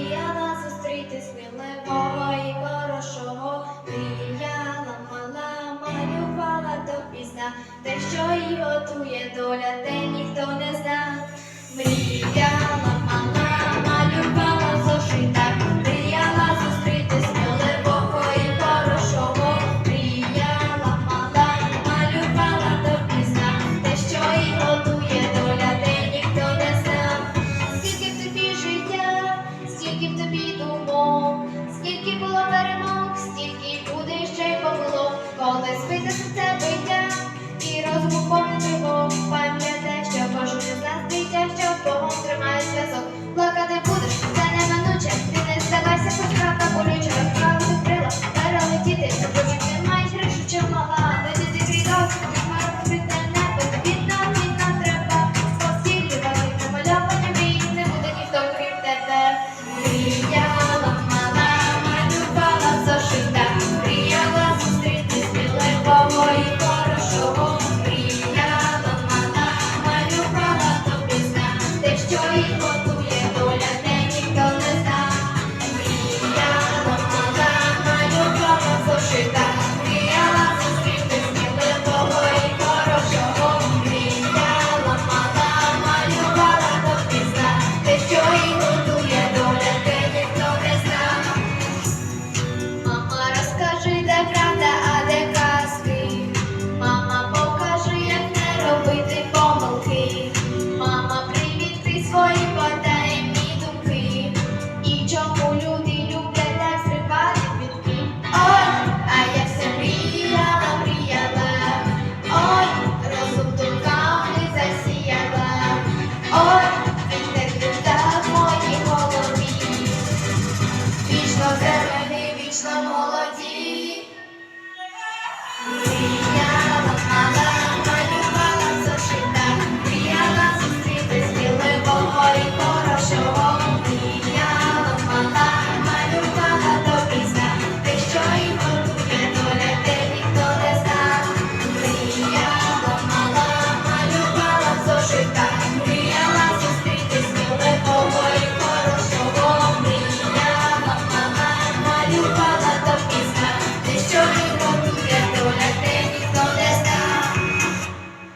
Мріяла зустріти сміливого і хорошого, мріяла мала, малювала допізна, те, що і готує доля. те. Скільки було перемог, стільки буде ще й побуло, коли спиться серце.